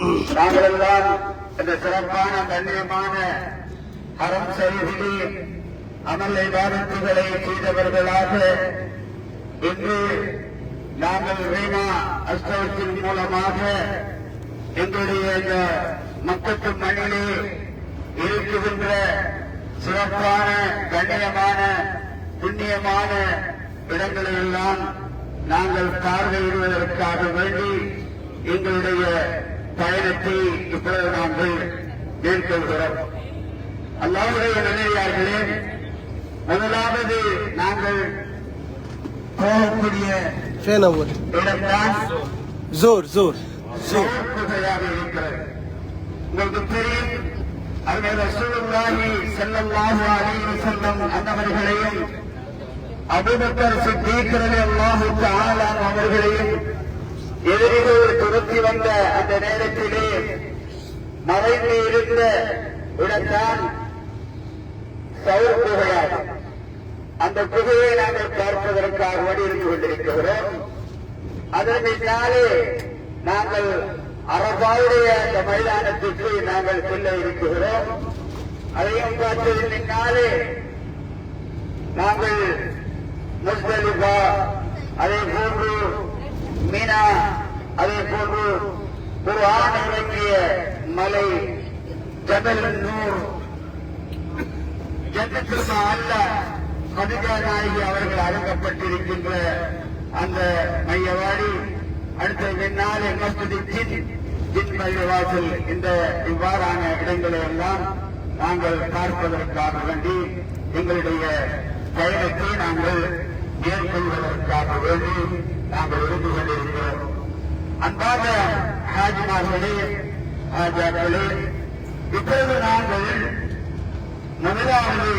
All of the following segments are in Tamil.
நாங்கள் எல்லாம் இந்த சிறப்பான கண்ணியமான அறம் செய்திலே அமல் பாதிப்புகளை செய்தவர்களாக இன்று நாங்கள் ரீமா அஸ்தவத்தின் மூலமாக எங்களுடைய இந்த மக்கத்து மண்ணிலே இருக்குகின்ற சிறப்பான கண்ணியமான புண்ணியமான இடங்களை எல்லாம் நாங்கள் பார்வையிடுவதற்காக வேண்டி எங்களுடைய பயணத்தை இப்பொழுது நாங்கள் மேற்கொள்கிறோம். அல்லாவுடைய நிலையார்களே முதலாவது நாங்கள் போகக்கூடிய இடம்தான் ஜோர் ஜோர் குகையாக இருக்கிறது. உங்களுக்கு தெரியும் அங்கே ரசூலுல்லாஹி செல்லல்லாஹு அலைஹி செல்லம் அந்தவர்களையும் அபுபக்கர் சித்தீக்கரலி அல்லாஹு தஆலா அவர்களையும் எதிரிகள் துரத்தி வந்த அந்த நேரத்திலே மறைந்து இருந்த இடம்தான் சவுர் குகையாகும் அந்த குகையை நாங்கள் பார்ப்பதற்காக ஓடி இருந்து கொண்டிருக்கிறோம். அதன் பின்னாலே நாங்கள் அரபாவுடைய அந்த மைதானத்திற்கு நாங்கள் செல்ல இருக்கிறோம். அதையும் பார்த்ததின் பின்னாலே நாங்கள் முஸ்தலிபா அதே போன்று மீனா அதே போன்று ஒரு ஆண் இறங்கிய மலை ஜபல் நூர் ஜன்னத்திற்கு அல்ல நாயகி அவர்கள் அழைக்கப்பட்டிருக்கின்ற அந்த மையவாடி அடுத்த பின்னாலே மஸ்தி ஜின் ஜின் இந்த இவ்வாறான இடங்களை எல்லாம் நாங்கள் பார்ப்பதற்காக வேண்டி எங்களுடைய பயணத்தை நாங்கள் மேற்கொள்வதற்காக வேண்டி நாங்கள் இருந்து கொண்டிருக்கிறோம். அன்பாக ஹாஜிமார்களே ஹாஜாக்களே இப்பொழுது நாங்கள் முதலாவது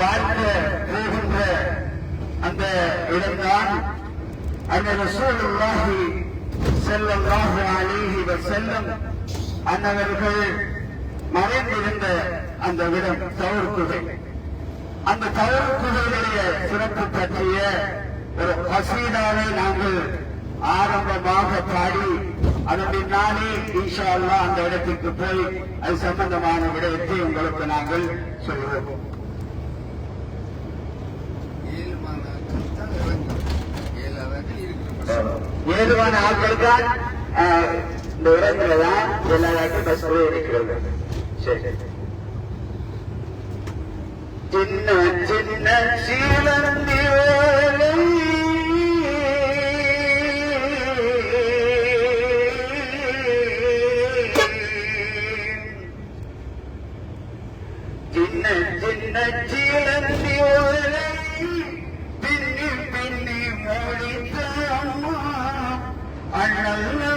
பார்க்க போகின்ற அந்த இடம்தான் அந்த ரசூலுல்லாஹி ஸல்லல்லாஹு அலைஹி செல்லம் அன்னவர்கள் மறைந்திருந்த அந்த இடம் தவறு குகை. அந்த தவறு குகையுடைய சிறப்பு பற்றிய ஒரு கசீதாவை நாங்கள் ஆரம்பமாக பாடி அதன் பின்னாலே இன்ஷா அல்லாஹ் அந்த இடத்துக்கு போய் அது சம்பந்தமான விடயத்தை உங்களுக்கு நாங்கள் சொல்லுவோம். ஏதுவான ஆட்கள் தான் இந்த இடத்துல தான் எல்லாருக்கும் பஸ் இருக்கிறது. சரி. சின்ன சின்ன சீலந்தி வேலை சின்ன சின்ன சீலந்தி வேலை பின்னி பின்னி மொழித்தாமா அண்ணல்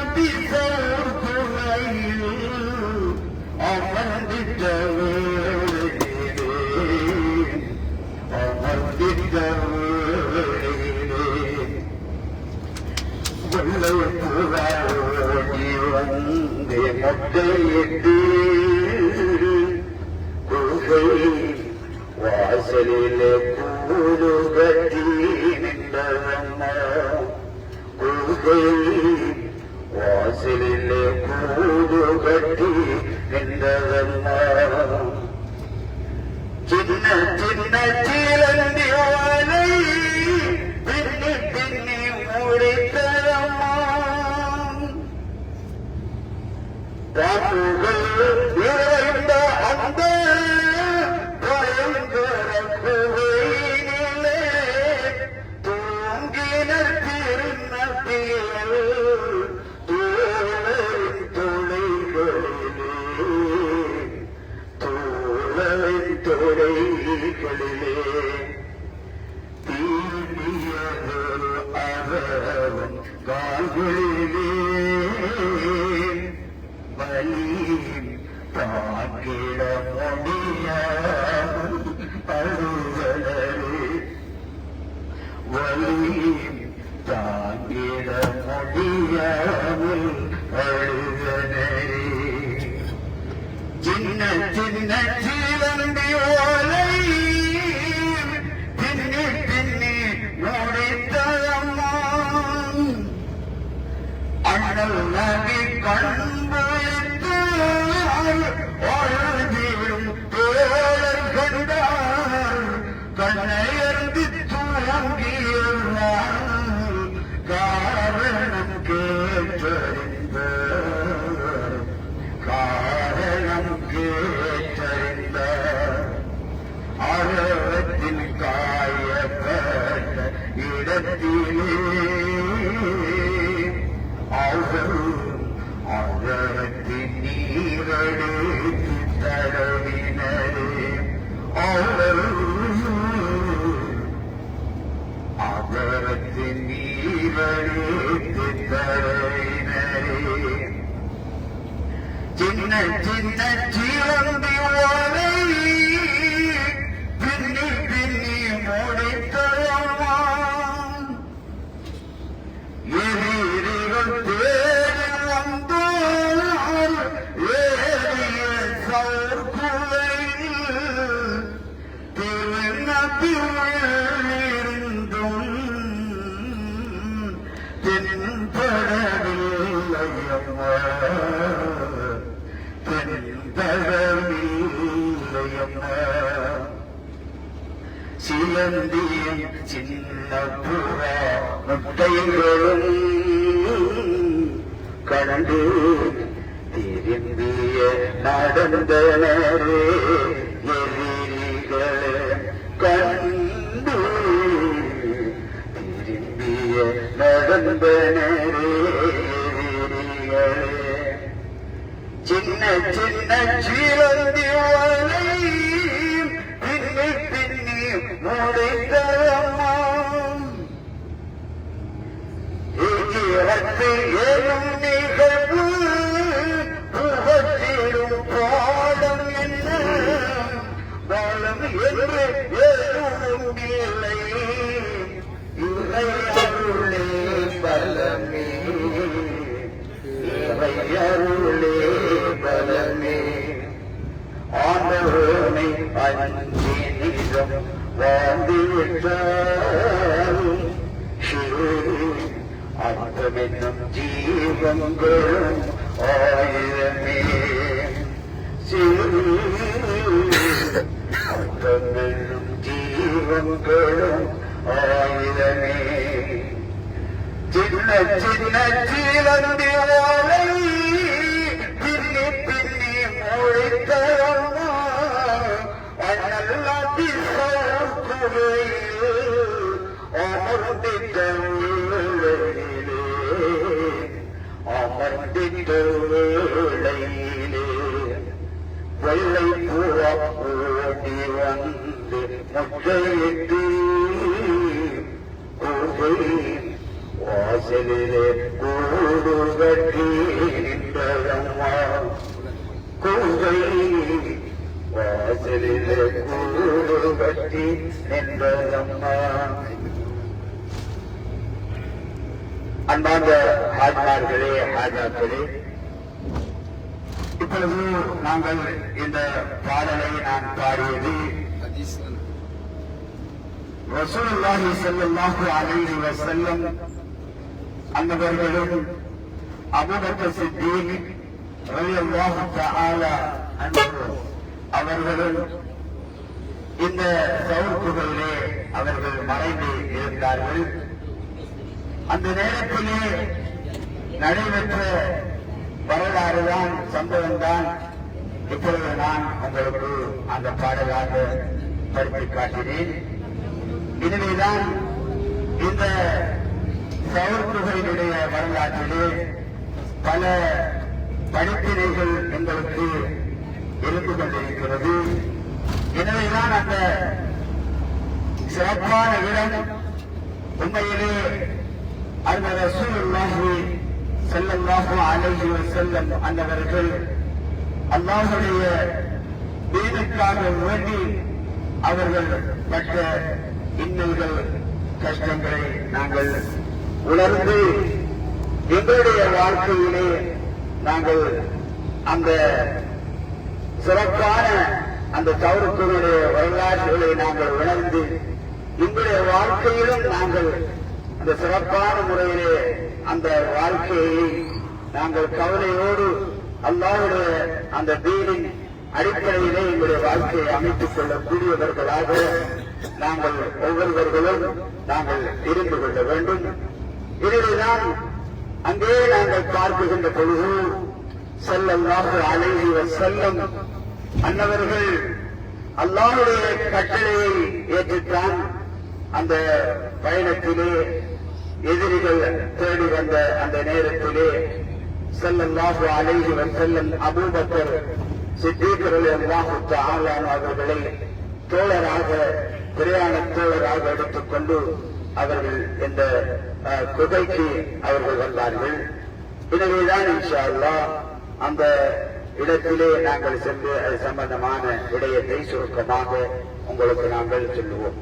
கூடு கட்டி சின்ன சின்ன சீலந்தி ஓலை பின்னி பின்னி மூடித்தரம்மா. ராமுகள் நிறைந்த அந்த அவரவன் கால்களிலே வலி தாக்கிட முடியாமல் அழுவலரே வலி தாங்கிட முடியாமல் அழுவலரே சின்ன சின்ன சீலந்தி நபி கண்பு சின்ன முட்டைகளும் கடந்து திரும்பிய நடந்தனரே எதிரிகளே கண்டு திரும்பிய நடந்தனரே எதிரிகளே. சின்ன சின்ன சீரந்தி வலை ஆண்டவனை அஞ்சி நிதம் வாழ்ந்துவிட்டாலும் அந்தமென்னும் ஜீவங்களும் ஆயிரமே சிறு ஜீவங்களும் ஆயிரமே சின்ன சின்ன ஜீவந்தி ஓலை பின்னி பின்னி முழித்தரம்மா அண்ணல்லாத்தி சோக்குவையில் அமர்ந்திட்ட வேளையிலே வெள்ளை பூவா ஓடி வந்து முட்டையிட்டு கூகை வாசலிலே கூடு கட்டி நின்றதம்மா கூகை வாசலிலே கூடு கட்டி நின்றதம்மா அன்பார்ந்த ஹாஜ்மார்களே ஹாஜாக்களே இப்பொழுது நாங்கள் இந்த பாடலை நான் பாடியது ரசூலுல்லாஹி ஸல்லல்லாஹு அலைஹி வஸல்லம் அன்னவர்களும் அபூபக்கர் சித்தீக் ரலியல்லாஹு தஆலா அன்ஹு அவர்களும் இந்த சவுக்குகளிலே அவர்கள் மறைந்து இருந்தார்கள். அந்த நேரத்திலே நடைபெற்ற வரலாறு தான் சம்பவம் தான் இப்பொழுது நான் உங்களுக்கு அந்த பாடலாக படித்து காட்டினேன் எனவேதான் இந்த சவுர்குகளினுடைய வரலாற்றிலே பல படிப்பினைகள் எங்களுக்கு இருந்து கொண்டிருக்கிறது. எனவேதான் அந்த சிறப்பான இடம் உண்மையிலே அந்த ரசூலுல்லாஹி ஸல்லல்லாஹு அலைஹி வஸல்லம் அன்னவர்கள் அல்லாஹ்வுடைய தீனுக்காக வேண்டி அவர்கள் பட்ட இன்னல்கள் கஷ்டங்களை நாங்கள் உணர்ந்து எங்களுடைய வாழ்க்கையிலே நாங்கள் அந்த சிறப்பான அந்த தவறுக்குடைய வரலாற்றுகளை நாங்கள் உணர்ந்து எங்களுடைய வாழ்க்கையிலும் நாங்கள் அந்த சிறப்பான முறையிலே அந்த வாழ்க்கையை நாங்கள் கவலையோடு அல்லாவுடைய அந்த தீனின் அடிப்படையிலே எங்களுடைய வாழ்க்கையை அமைத்துக் கொள்ளக்கூடியவர்களாக நாங்கள் ஒவ்வொருவர்களும் நாங்கள் இருந்து கொள்ள வேண்டும். இதில்தான் அங்கே நாங்கள் பார்க்குகின்ற பொழுது செல்லல்லாக அலைகிற செல்லம் அன்னவர்கள் அல்லாவுடைய கட்டளையை ஏற்றுத்தான் அந்த பயணத்திலே எதிரிகள் தேடி வந்த அந்த நேரத்திலே செல்லல்லாஹு அலைஹி வஸல்லம் அபூபக்கர் சித்தீக் ரலியல்லாஹு தஆலா அவர்களை தோழராக பிரயாண தோழராக எடுத்துக்கொண்டு அவர்கள் இந்த குகைக்கு அவர்கள் வந்தார்கள். எனவேதான் இன்ஷா அல்லாஹ் அந்த இடத்திலே நாங்கள் சென்று அது சம்பந்தமான விடயத்தை சுருக்கமாக உங்களுக்கு நாங்கள் சொல்லுவோம்.